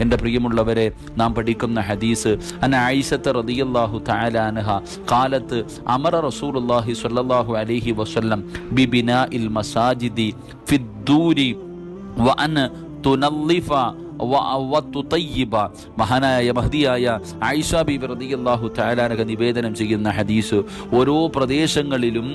എന്റെ പ്രിയമുള്ളവരെ നാം പഠിക്കുന്ന ഹദീസ് അൻ ആയിഷത്ത് റളിയല്ലാഹു തആല അൻഹ കാലത്ത് അമറ റസൂലുള്ളാഹി സ്വല്ലല്ലാഹു അലൈഹി വസല്ലം ബിബിനാഇൽ മസാജിദി ഫിദ്ദൂരി തുനല്ലിഫ വ- വതുതയ്യിബ. മഹാനായ മഹദിയായ ആയിഷ റളിയല്ലാഹു തആലാനക നിവേദനം ചെയ്യുന്ന ഹദീസ് ഓരോ പ്രദേശങ്ങളിലും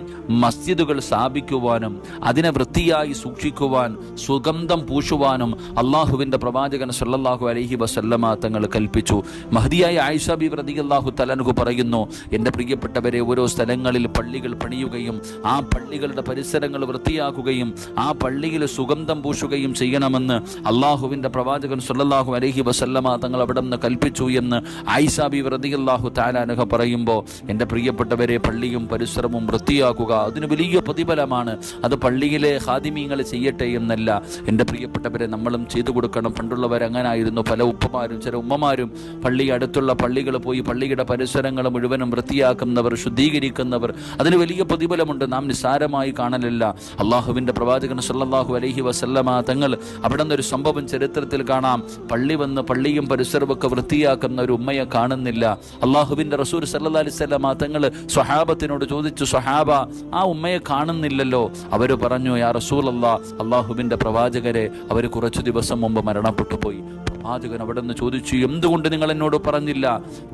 മസ്ജിദുകൾ സ്ഥാപിക്കുവാനും അതിനെ വൃത്തിയായി സൂക്ഷിക്കുവാൻ സുഗന്ധം പൂശുവാനും അള്ളാഹുവിന്റെ പ്രവാചകൻ സല്ലല്ലാഹു അലഹി വസല്ലമ തങ്ങൾ കൽപ്പിച്ചു. മഹദിയായ ആയിഷ ബീബി റളിയല്ലാഹു തആലാനഹു പറയുന്നു എന്റെ പ്രിയപ്പെട്ടവരെ ഓരോ സ്ഥലങ്ങളിൽ പള്ളികൾ പണിയുകയും ആ പള്ളികളുടെ പരിസരങ്ങൾ വൃത്തിയാക്കുകയും ആ പള്ളിയിൽ സുഗന്ധം പൂശുകയും ചെയ്യണമെന്ന് അള്ളാഹുവിന്റെ പ്രവാചകൻ സല്ലല്ലാഹു അലഹി വസല്ലമ തങ്ങൾ അവിടെ നിന്ന് കൽപ്പിച്ചു എന്ന് ഐസാബി വ്രതിയല്ലാഹു താലാനഹ പറയുമ്പോൾ എന്റെ പ്രിയപ്പെട്ടവരെ പള്ളിയും പരിസരവും വൃത്തിയാക്കുക. അതിന് വലിയ പ്രതിഫലമാണ്. അത് പള്ളിയിലെ ഹാദിമീങ്ങൾ ചെയ്യട്ടെ എന്നല്ല. എന്റെ പ്രിയപ്പെട്ടവരെ നമ്മളും ചെയ്തു കൊടുക്കണം. പണ്ടുള്ളവർ അങ്ങനായിരുന്നു. പല ഉപ്പമാരും ചില ഉമ്മമാരും പള്ളി അടുത്തുള്ള പള്ളികൾ പോയി പള്ളിയുടെ പരിസരങ്ങൾ മുഴുവനും വൃത്തിയാക്കുന്നവർ ശുദ്ധീകരിക്കുന്നവർ. അതിന് വലിയ പ്രതിഫലമുണ്ട്. നാം നിസ്സാരമായി കാണലല്ല. അള്ളാഹുവിന്റെ പ്രവാചകൻ സല്ലാഹു അലഹി വസല്ലമ തങ്ങൾ അവിടെ നിന്നൊരു സംഭവം ചരിത്രത്തിൽ കാണാം പള്ളി വന്ന് പള്ളിയും പരിസരമൊക്കെ വൃത്തിയാക്കുന്ന ഒരു ഉമ്മയെ കാണുന്നില്ല. അള്ളാഹുവിന്റെ റസൂൽ സല്ലല്ലാഹു അലൈഹി വസല്ലമ തങ്ങൾ സ്വഹാബത്തിനോട് ചോദിച്ചു സ്വഹാബ ആ ഉമ്മയെ കാണുന്നില്ലല്ലോ. അവർ പറഞ്ഞു യാ റസൂൽ അല്ലാ അള്ളാഹുവിന്റെ പ്രവാചകരെ അവർ കുറച്ചു ദിവസം മുമ്പ് മരണപ്പെട്ടു പോയി. പ്രവാചകൻ അവിടെ നിന്ന് ചോദിച്ചു എന്തുകൊണ്ട് നിങ്ങൾ എന്നോട് പറഞ്ഞില്ല?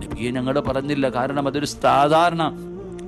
നബിയെ ഞങ്ങൾ പറഞ്ഞില്ല കാരണം അതൊരു സാധാരണ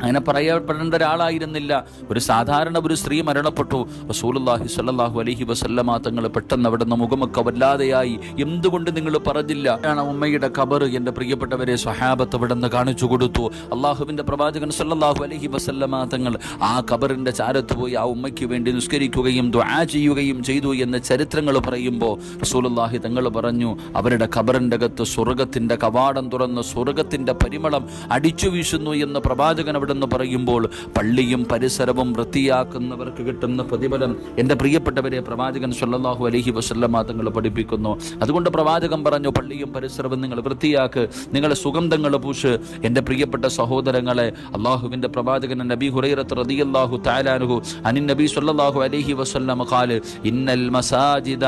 അങ്ങനെ പറയപ്പെടേണ്ട ഒരാളായിരുന്നില്ല. ഒരു സാധാരണ ഒരു സ്ത്രീ മരണപ്പെട്ടു. റസൂലുള്ളാഹി സ്വല്ലല്ലാഹു അലൈഹി വസല്ലമ തങ്ങൾ പെട്ടെന്ന് അവിടെ നിന്ന് മുഖമൊക്കെ വല്ലാതെയായി. എന്തുകൊണ്ട് നിങ്ങൾ പറഞ്ഞില്ല? ഉമ്മയുടെ കബർ എന്റെ പ്രിയപ്പെട്ടവരെ സ്വഹാബത്ത് അവിടെ നിന്ന് കാണിച്ചു കൊടുത്തു. അള്ളാഹുവിന്റെ പ്രവാചകൻ സ്വല്ലല്ലാഹു അലൈഹി വസല്ലമ തങ്ങൾ ആ കബറിന്റെ ചാരത്ത് പോയി ആ ഉമ്മയ്ക്ക് വേണ്ടി നിസ്കരിക്കുകയും ദുആ ചെയ്യുകയും ചെയ്തു എന്ന ചരിത്രങ്ങൾ പറയുമ്പോൾ റസൂലുള്ളാഹി തങ്ങൾ പറഞ്ഞു അവരുടെ കബറിന്റെ അകത്ത് സ്വർഗത്തിന്റെ കവാടം തുറന്ന് സ്വർഗത്തിന്റെ പരിമളം അടിച്ചു വീശുന്നു എന്ന് പ്രവാചകൻ അവിടെ നിന്ന് പറയുമ്പോൾ പള്ളിയും പരിസരവും വൃത്തിയാക്കുന്നവർക്ക് കിട്ടുന്ന പ്രതിഫലം എന്റെ പ്രിയപ്പെട്ടവരെ പ്രവാചകൻ സല്ലാഹു അലഹി വസല്ലമ തങ്ങൾ പഠിപ്പിക്കുന്നു. അതുകൊണ്ട് പ്രവാചകൻ പറഞ്ഞു പള്ളിയും പരിസരവും നിങ്ങൾ വൃത്തിയാക്ക് നിങ്ങളെ സുഗന്ധങ്ങൾ പൂശ്. എന്റെ പ്രിയപ്പെട്ട സഹോദരങ്ങളെ അള്ളാഹുവിന്റെ പ്രവാചകൻ നബി ഹുറൈറത്ത് റളിയല്ലാഹു താലാനുഹു അനിൻ നബി സല്ലാഹു അലഹി വസല്ലമ ഖാല ഇന്നൽ മസാജിദ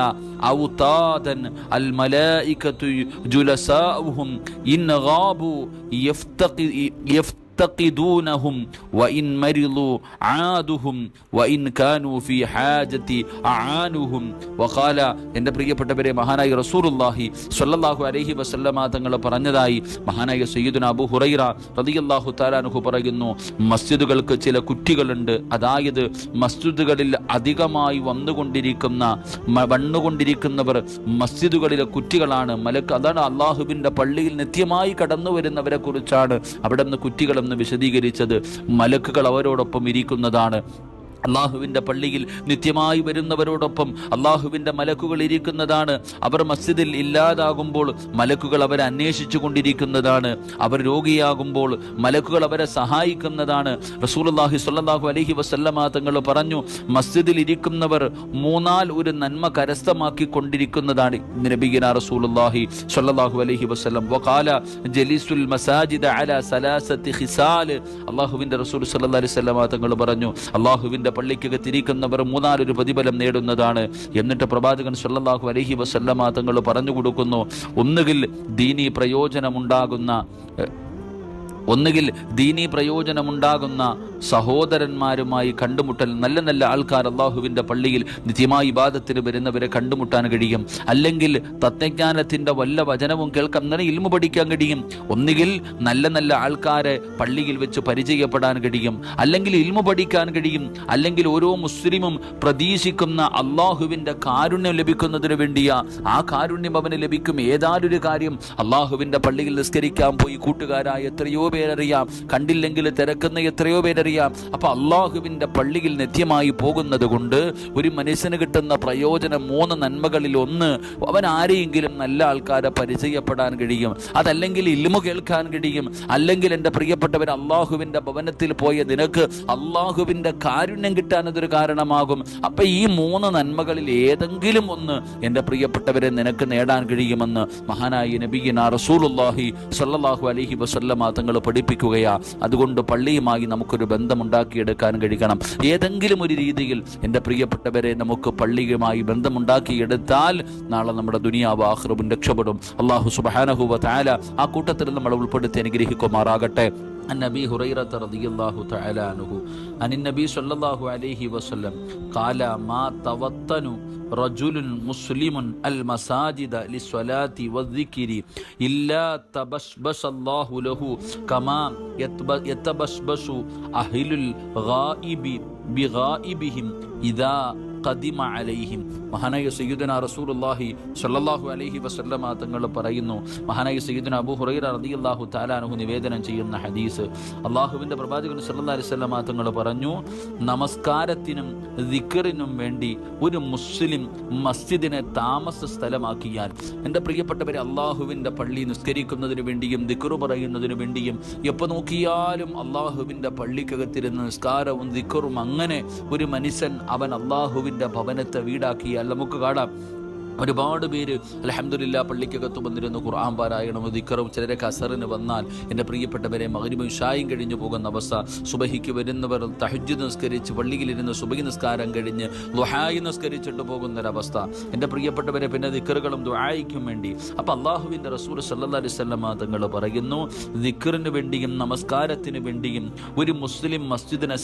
ഔതാദൻ അൽ മലായികതു ജുലസാഉഹും ഇൻ ഗാബു യഫ്തഖി യഫ് يفتقدونهم وإن مرضوا عادهم وإن كانوا في حاجة أعانهم وقال എൻ്റെ പ്രിയപ്പെട്ടവരെ മഹാനായ റസൂലുള്ളാഹി സ്വല്ലല്ലാഹു അലൈഹി വസല്ലമ തങ്ങൾ പറഞ്ഞതായി മഹാനായ സയ്യിദുന അബൂ ഹുറൈറ റളിയല്ലാഹു തആലാനുഹു പറയുന്നു മസ്ജിദുകൾക്ക് ചില കുറ്റികളുണ്ട് അതായത് മസ്ജിദുകളിൽ അധികമായി വന്നുകൊണ്ടിരിക്കുന്ന മ- വന്നുകൊണ്ടിരിക്കുന്നവർ മസ്ജിദുകളിലെ കുറ്റികളാണ് മലക്ക് അതാണ് അള്ളാഹുവിൻ്റെ പള്ളിയിൽ നിത്യമായി കടന്നു വരുന്നവരെ കുറിച്ചാണ് അവിടെ നിന്ന് കുറ്റികളെന്ന് വിശദീകരിച്ചത്. മലക്കുകൾ അവരോടൊപ്പം ഇരിക്കുന്നതാണ്. അള്ളാഹുവിന്റെ പള്ളിയിൽ നിത്യമായി വരുന്നവരോടൊപ്പം അള്ളാഹുവിന്റെ മലക്കുകൾ ഇരിക്കുന്നതാണ്. അവർ മസ്ജിദിൽ ഇല്ലാതാകുമ്പോൾ മലക്കുകൾ അവരെ അന്വേഷിച്ചു കൊണ്ടിരിക്കുന്നതാണ്. അവർ രോഗിയാകുമ്പോൾ മലക്കുകൾ അവരെ സഹായിക്കുന്നതാണ്. റസൂലുള്ളാഹി സ്വല്ലല്ലാഹു അലൈഹി വസല്ലമ തങ്ങൾ പറഞ്ഞു മസ്ജിദിൽ ഇരിക്കുന്നവർ മൂന്നാൽ ഒരു നന്മ കരസ്ഥമാക്കി കൊണ്ടിരിക്കുന്നതാണ്. നബിഗിന റസൂലുള്ളാഹി സ്വല്ലല്ലാഹു അലഹി വസ്ലം വകാല ജലീസുൽ മസാജിദ അല സലാസത്തി ഹിസാൽ അള്ളാഹുവിന്റെ റസൂൽ സല്ലാ അലൈഹി വസല്ലമ തങ്ങൾ പറഞ്ഞു അള്ളാഹുവിന്റെ പള്ളിക്കകത്ത് തിരിക്കുന്നവർ മൂന്നാലൊരു പ്രതിഫലം നേടുന്നതാണ്. എന്നിട്ട് പ്രവാചകൻ സല്ലാഹു അലഹി വസല്ലമ തങ്ങൾ പറഞ്ഞു കൊടുക്കുന്നു ഒന്നുകിൽ ദീനി പ്രയോജനമുണ്ടാകുന്ന ഒന്നുകിൽ ദീനീ പ്രയോജനമുണ്ടാകുന്ന സഹോദരന്മാരുമായി കണ്ടുമുട്ടൽ നല്ല നല്ല ആൾക്കാർ അള്ളാഹുവിന്റെ പള്ളിയിൽ നിത്യമായി ഇബാദത്തിന് വരുന്നവരെ കണ്ടുമുട്ടാൻ കഴിയും. അല്ലെങ്കിൽ തത്വജ്ഞാനത്തിന്റെ വല്ല വചനവും കേൾക്കാൻ തന്നെ ഇൽമു പഠിക്കാൻ കഴിയും. ഒന്നുകിൽ നല്ല നല്ല ആൾക്കാരെ പള്ളിയിൽ വെച്ച് പരിചയപ്പെടാൻ കഴിയും. അല്ലെങ്കിൽ ഇൽമു പഠിക്കാൻ കഴിയും. അല്ലെങ്കിൽ ഓരോ മുസ്ലിമും പ്രതീക്ഷിക്കുന്ന അള്ളാഹുവിന്റെ കാരുണ്യം ലഭിക്കുന്നതിന് വേണ്ടിയ. ആ കാരുണ്യം അവന് ലഭിക്കും. ഏതാനൊരു കാര്യം അള്ളാഹുവിന്റെ പള്ളിയിൽ നിസ്കരിക്കാൻ പോയി കൂട്ടുകാരായ എത്രയോ പേരറിയാം. കണ്ടില്ലെങ്കിൽ തിരക്കുന്ന എത്രയോ പേരറിയാം. അപ്പൊ അള്ളാഹുവിന്റെ പള്ളിയിൽ നിത്യമായി പോകുന്നത് കൊണ്ട് ഒരു മനുഷ്യന് കിട്ടുന്ന പ്രയോജനം മൂന്ന് നന്മകളിൽ ഒന്ന് അവൻ ആരെയെങ്കിലും നല്ല ആൾക്കാരെ പരിചയപ്പെടാൻ കഴിയും. അതല്ലെങ്കിൽ ഇൽമു കേൾക്കാൻ കഴിയും. അല്ലെങ്കിൽ എന്റെ പ്രിയപ്പെട്ടവർ അള്ളാഹുവിന്റെ ഭവനത്തിൽ പോയ നിനക്ക് അള്ളാഹുവിന്റെ കാരുണ്യം കിട്ടാൻ അതൊരു കാരണമാകും. അപ്പൊ ഈ മൂന്ന് നന്മകളിൽ ഏതെങ്കിലും ഒന്ന് എന്റെ പ്രിയപ്പെട്ടവരെ നിനക്ക് നേടാൻ കഴിയുമെന്ന് മഹാനായി നബിഹി റസൂലുള്ളാഹി സ്വല്ലല്ലാഹു അലൈഹി വസല്ലമ തങ്ങൾ പഠിപ്പിക്കുകയാ. അതുകൊണ്ട് പള്ളിയുമായി നമുക്കൊരു ബന്ധമുണ്ടാക്കിയെടുക്കാൻ കഴിയണം ഏതെങ്കിലും ഒരു രീതിയിൽ എന്റെ പ്രിയപ്പെട്ടവരെ നമുക്ക് പള്ളിയുമായി ബന്ധമുണ്ടാക്കിയെടുത്താൽ നാളെ നമ്മുടെ ദുനിയാവ് ആഹ്റബും രക്ഷപ്പെടും. അള്ളാഹു സുബാനഹുവ താല ആ കൂട്ടത്തിൽ നമ്മൾ ഉൾപ്പെടുത്തി അനുഗ്രഹിക്കുമാറാകട്ടെ. عن أبي هريرة رضي الله تعالى عنه عن النبي صلى الله عليه وسلم قال ما توطن رجل مسلم المساجد للصلاة والذكر إلا تبشبش الله له كما يتب- يتبشبش أهل الغائب بغائبهم إذا ഖദിമ അലൈഹിം. മഹാനായ സയ്യിദുന റസൂലുള്ളാഹി സ്വല്ലല്ലാഹു അലൈഹി വസല്ലമ തങ്ങൾ പറയുന്നു മഹാനായ സയ്യിദുന അബൂ ഹുറൈറ റളിയല്ലാഹു തആലാനഹു നിവേദനം ചെയ്യുന്ന ഹദീസ്. അള്ളാഹുവിന്റെ പ്രവാചകൻ സല്ലല്ലാഹു അലൈഹി വസല്ലമ തങ്ങൾ പറഞ്ഞു നമസ്കാരത്തിനും ദിക്റിനും വേണ്ടി ഒരു മുസ്ലിം മസ്ജിദിനെ താമസ സ്ഥലമാക്കിയാൽ എന്റെ പ്രിയപ്പെട്ടവരെ അള്ളാഹുവിന്റെ പള്ളി നിസ്കരിക്കുന്നതിന് വേണ്ടിയും ദിക്കറു പറയുന്നതിന് വേണ്ടിയും എപ്പോൾ നോക്കിയാലും അള്ളാഹുവിന്റെ പള്ളിക്കകത്തിരുന്ന് നിസ്കാരവും ദിക്കറും അങ്ങനെ ഒരു മനുഷ്യൻ അവൻ അള്ളാഹുവിന്റെ ഭവനത്തെ വീടാക്കിയാൽ നമുക്ക് കാണാം. ഒരുപാട് പേര് അലഹമ്മദില്ല പള്ളിക്കകത്ത് വന്നിരുന്നു ഖുർആൻ പാരായണം ദിക്കറും ചിലരെ കസറിന് വന്നാൽ എന്റെ പ്രിയപ്പെട്ടവരെ മകരിബും ഷായും കഴിഞ്ഞു പോകുന്ന അവസ്ഥ. സുബഹിക്ക് വരുന്നവർ തഹജ് നിസ്കരിച്ച് പള്ളിയിലിരുന്ന് സുബഹി നിസ്കാരം കഴിഞ്ഞ് ദുഹായി നിസ്കരിച്ചിട്ട് പോകുന്നൊരവസ്ഥ. എന്റെ പ്രിയപ്പെട്ടവരെ പിന്നെ ദിക്കറുകളും ദുഹായിക്കും വേണ്ടി. അപ്പോൾ അള്ളാഹുവിന്റെ റസൂൽ സല്ലാ അലിസ്വല്ലമ തങ്ങൾ പറയുന്നു ദിക്കറിന് വേണ്ടിയും നമസ്കാരത്തിന് വേണ്ടിയും ഒരു മുസ്ലിം മസ്ജിദിനെ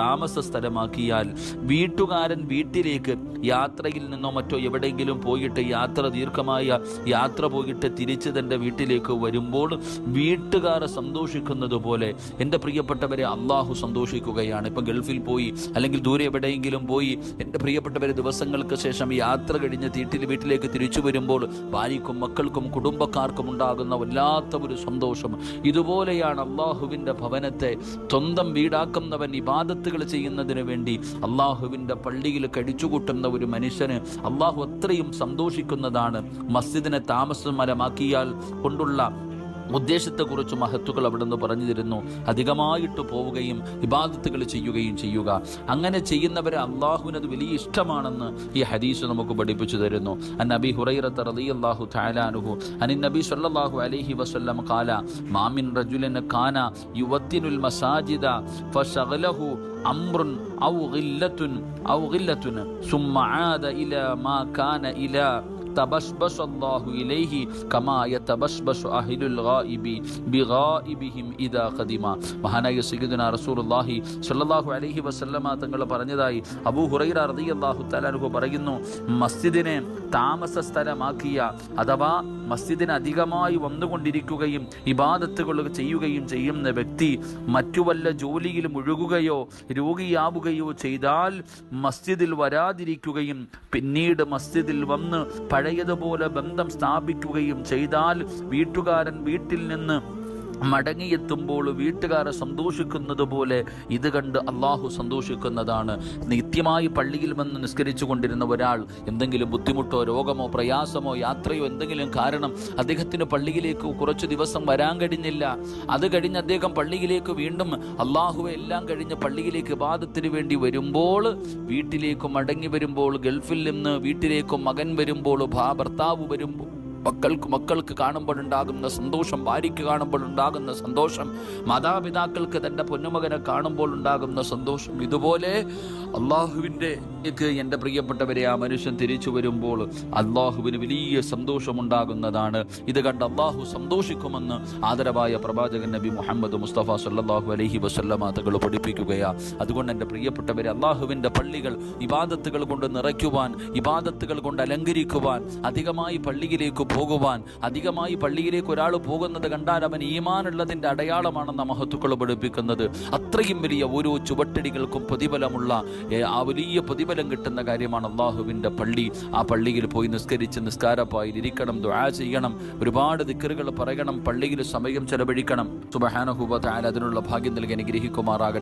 താമസ സ്ഥലമാക്കിയാൽ വീട്ടുകാരൻ വീട്ടിലേക്ക് യാത്രയിൽ നിന്നോ മറ്റോ എവിടെയെങ്കിലും പോയിട്ട് യാത്ര ദീർഘമായ യാത്ര പോയിട്ട് തിരിച്ച് തന്റെ വീട്ടിലേക്ക് വരുമ്പോൾ വീട്ടുകാരെ സന്തോഷിക്കുന്നത് പോലെ എന്റെ പ്രിയപ്പെട്ടവരെ അള്ളാഹു സന്തോഷിക്കുകയാണ്. ഇപ്പം ഗൾഫിൽ പോയി അല്ലെങ്കിൽ ദൂരെ എവിടെയെങ്കിലും പോയി എന്റെ പ്രിയപ്പെട്ടവരെ ദിവസങ്ങൾക്ക് ശേഷം യാത്ര കഴിഞ്ഞ് തീട്ടിൽ വീട്ടിലേക്ക് തിരിച്ചു വരുമ്പോൾ ഭാര്യക്കും മക്കൾക്കും കുടുംബക്കാർക്കും ഉണ്ടാകുന്ന വല്ലാത്ത ഒരു സന്തോഷം. ഇതുപോലെയാണ് അള്ളാഹുവിന്റെ ഭവനത്തെ സ്വന്തം വീടാക്കുന്നവൻ ഇബാദത്തുകൾ ചെയ്യുന്നതിന് വേണ്ടി അള്ളാഹുവിന്റെ പള്ളിയിൽ കടിച്ചുകൂട്ടുന്ന ഒരു മനുഷ്യന് അള്ളാഹു അത്രയും സന്തോഷിക്കുന്നതാണ്. മസ്ജിദിനെ താമസമരമാക്കിയാൽ കൊണ്ടുള്ള ഉദ്ദേശത്തെക്കുറിച്ച് മഹത്തുക്കൾ അവിടെ നിന്ന് പറഞ്ഞു തരുന്നു അധികമായിട്ട് പോവുകയും ഇബാദത്തുകൾ ചെയ്യുകയും ചെയ്യുക. അങ്ങനെ ചെയ്യുന്നവരെ അള്ളാഹുവിന് അത് വലിയ ഇഷ്ടമാണെന്ന് ഈ ഹദീസ് നമുക്ക് പഠിപ്പിച്ചു തരുന്നു. നബി ഹുറൈറത്ത് അള്ളാഹു താലാനുഹു അനി നബി സല്ലാഹു അലഹി വസ്ല്ലം കാല മാമിൻ റജുലിൻ കാന യുവത്തിനുൽ മസാജിദ ഫശഗലഹു അംറുൻ ഔ ഗില്ലത്തുൻ ഔ ഗില്ലത്തുൻ ثم عاد إلى ما كان إلى تبشبش الله إليه كما يتبشبش أهل الغائب بغائبهم إذا قدم മഹാനായ സയ്യിദുന റസൂലുള്ളാഹി സ്വല്ലല്ലാഹു അലൈഹി വസല്ലമ തങ്ങൾ പറഞ്ഞതായി അബൂ ഹുറൈറ റളിയല്ലാഹു തആലാഹു പറയുന്നു മസ്ജിദിനെ താമസ സ്ഥലമാക്കിയ അഥവാ മസ്ജിദിന് അധികമായി വന്നുകൊണ്ടിരിക്കുകയും ഇബാദത്തുകൾ ചെയ്യുകയും ചെയ്യുന്ന വ്യക്തി മറ്റു വല്ല ജോലിയിൽ മുഴുകുകയോ രോഗിയാവുകയോ ചെയ്താൽ മസ്ജിദിൽ വരാതിരിക്കുകയും പിന്നീട് മസ്ജിദിൽ വന്ന് പഴയതുപോലെ ബന്ധം സ്ഥാപിക്കുകയും ചെയ്താൽ വീട്ടുകാരൻ വീട്ടിൽ നിന്ന് മടങ്ങിയെത്തുമ്പോൾ വീട്ടുകാരെ സന്തോഷിക്കുന്നത് പോലെ ഇത് കണ്ട് അള്ളാഹു സന്തോഷിക്കുന്നതാണ്. നിത്യമായി പള്ളിയിൽ വന്ന് നിസ്കരിച്ചു കൊണ്ടിരുന്ന ഒരാൾ എന്തെങ്കിലും ബുദ്ധിമുട്ടോ രോഗമോ പ്രയാസമോ യാത്രയോ എന്തെങ്കിലും കാരണം അദ്ദേഹത്തിന് പള്ളിയിലേക്ക് കുറച്ച് ദിവസം വരാൻ കഴിഞ്ഞില്ല. അത് കഴിഞ്ഞ് അദ്ദേഹം പള്ളിയിലേക്ക് വീണ്ടും അള്ളാഹുവെ എല്ലാം കഴിഞ്ഞ് പള്ളിയിലേക്ക് വാദത്തിന് വേണ്ടി വരുമ്പോൾ വീട്ടിലേക്ക് മടങ്ങി വരുമ്പോൾ ഗൾഫിൽ നിന്ന് വീട്ടിലേക്ക് മകൻ വരുമ്പോൾ ഭാ ഭർത്താവ് വരുമ്പോൾ മക്കൾക്ക് മക്കൾക്ക് കാണുമ്പോഴുണ്ടാകുന്ന സന്തോഷം ഭാര്യയ്ക്ക് കാണുമ്പോഴുണ്ടാകുന്ന സന്തോഷം മാതാപിതാക്കൾക്ക് തന്റെ പൊന്നുമകനെ കാണുമ്പോൾ ഉണ്ടാകുന്ന സന്തോഷം. ഇതുപോലെ അള്ളാഹുവിന്റെ എന്റെ പ്രിയപ്പെട്ടവരെ ആ മനുഷ്യൻ തിരിച്ചു വരുമ്പോൾ അള്ളാഹുവിന് വലിയ സന്തോഷമുണ്ടാകുന്നതാണ്. ഇത് കണ്ട് അള്ളാഹു സന്തോഷിക്കുമെന്ന് ആദരവായ പ്രവാചകൻ നബി മുഹമ്മദ് മുസ്തഫ സല്ലാഹു അലഹി വസല്ലമ തകൾ പഠിപ്പിക്കുകയാ. അതുകൊണ്ട് എന്റെ പ്രിയപ്പെട്ടവരെ അള്ളാഹുവിന്റെ പള്ളികൾ ഇബാദത്തുകൾ കൊണ്ട് നിറയ്ക്കുവാൻ ഇബാദത്തുകൾ കൊണ്ട് അലങ്കരിക്കുവാൻ അധികമായി പള്ളിയിലേക്ക് പോകുവാൻ. അധികമായി പള്ളിയിലേക്ക് ഒരാൾ പോകുന്നത് കണ്ടാൽ അവൻ ഈമാനുള്ളതിന്റെ അടയാളമാണെന്ന മഹത്തുക്കൾ പഠിപ്പിക്കുന്നത്. അത്രയും വലിയ ഓരോ ചുവട്ടടികൾക്കും പ്രതിഫലമുള്ള ആ വലിയ പ്രതിഫലം കിട്ടുന്ന കാര്യമാണ് അള്ളാഹുവിന്റെ പള്ളി. ആ പള്ളിയിൽ പോയി നിസ്കരിച്ച് നിസ്കാരപ്പായി ഇരിക്കണം ദുആ ചെയ്യണം ഒരുപാട് ദിക്കറുകൾ പറയണം പള്ളിയിൽ സമയം ചെലവഴിക്കണം. സുബഹാനഹുബ അതിനുള്ള ഭാഗ്യം നൽകി അനുഗ്രഹിക്കുമാറാകട്ടെ.